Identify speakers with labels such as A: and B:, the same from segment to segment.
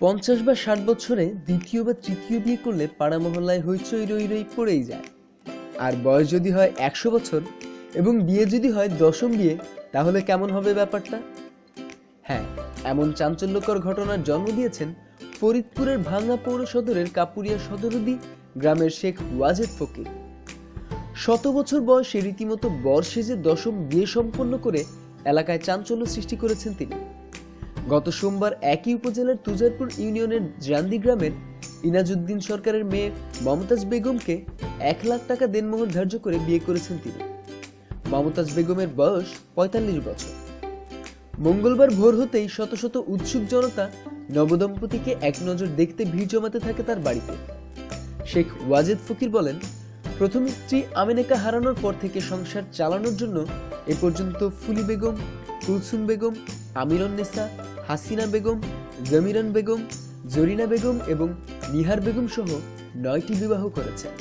A: পঞ্চাশ বা ষাট বছরে দ্বিতীয় বা তৃতীয় বিয়ে করলে পাড়া মহল্লায় হইচই রই রই পড়েই যায়। আর বয়স যদি হয় একশো বছর এবং বিয়ে যদি হয় দশম বিয়ে, তাহলে কেমন হবে ব্যাপারটা? হ্যাঁ এমন চাঞ্চল্যকর ঘটনার জন্ম দিয়েছেন ফরিদপুরের ভাঙ্গা পৌর সদরের কাপুরিয়া সদরদি গ্রামের শেখ ওয়াজেদ ফকির। শত বছর বয়সে রীতিমতো বর্ষে যে দশম বিয়ে সম্পন্ন করে এলাকায় চাঞ্চল্য সৃষ্টি করেছেন তিনি। গত সোমবার একই উপজেলার তুজারপুর ইউনিয়নের জান্দি গ্রামের ইনাজউদ্দিন সরকারের মেয়ে মমতাজ বেগমকে এক লাখ টাকা দেনমোহর ধার্য করে বিয়ে করেছেন তিনি। মমতাজ বেগমের বয়স পঁয়তাল্লিশ বছর। মঙ্গলবার ভোর হতেই শত শত উৎসুক জনতা নবদম্পতিকে এক নজর দেখতে ভিড় জমাতে থাকে তার বাড়িতে। শেখ ওয়াজেদ ফকির বলেন, প্রথম স্ত্রী আমেনেকা হারানোর পর থেকে সংসার চালানোর জন্য এ পর্যন্ত ফুলি বেগম, কুলসুম বেগম আমিরুন্নেসা হাসিনা বেগম, জমিরান বেগম, জরিনা বেগম এবং নিহার বেগম সহ নয়টি বিবাহ করেছেন।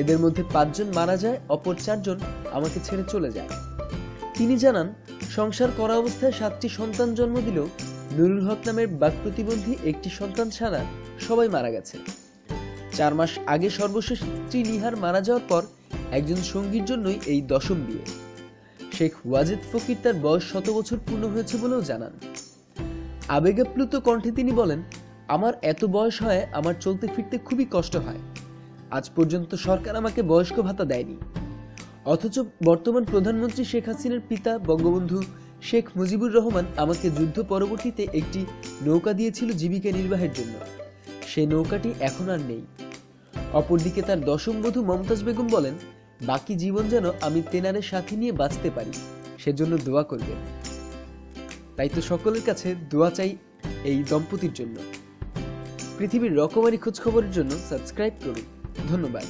A: এদের মধ্যে পাঁচজন মারা যায়, অপর চারজন আমাকে ছেড়ে চলে যায়। তিনি জানান, সংসার করা অবস্থায় সাতটি সন্তান জন্ম দিলেও নুরুল হক নামের বাক প্রতিবন্ধী একটি সন্তান ছাড়া সবাই মারা গেছে। চার মাস আগে সর্বশেষ স্ত্রী নিহার মারা যাওয়ার পর একজন সঙ্গীর জন্যই এই দশম বিয়ে। শেখ ওয়াজেদ ফকির তার বয়স শত বছর পূর্ণ হয়েছে বলেও জানান। আবেগাপ্লুত কণ্ঠে তিনি বলেন, আমার এত বয়স হয়, আমার চলতে ফিরতে খুবই কষ্ট হয়। আজ পর্যন্ত সরকার আমাকে বয়স্ক ভাতা দেয়নি। অথচ বর্তমান প্রধানমন্ত্রী শেখ হাসিনার পিতা বঙ্গবন্ধু শেখ মুজিবুর রহমান আমাকে যুদ্ধ পরবর্তীতে একটি নৌকা দিয়েছিল জীবিকা নির্বাহের জন্য। সেই নৌকাটি এখন আর নেই। অপরদিকে তার দশম বধূ মমতাজ বেগম বলেন, বাকি জীবন যেন আমি তেনারের সাথে নিয়ে বাঁচতে পারি। সেজন্য দোয়া করবেন। তাই তো সকলের কাছে দোয়া চাই এই দম্পতির জন্য। পৃথিবীর রকমারি খোঁজখবরের জন্য সাবস্ক্রাইব করুন। ধন্যবাদ।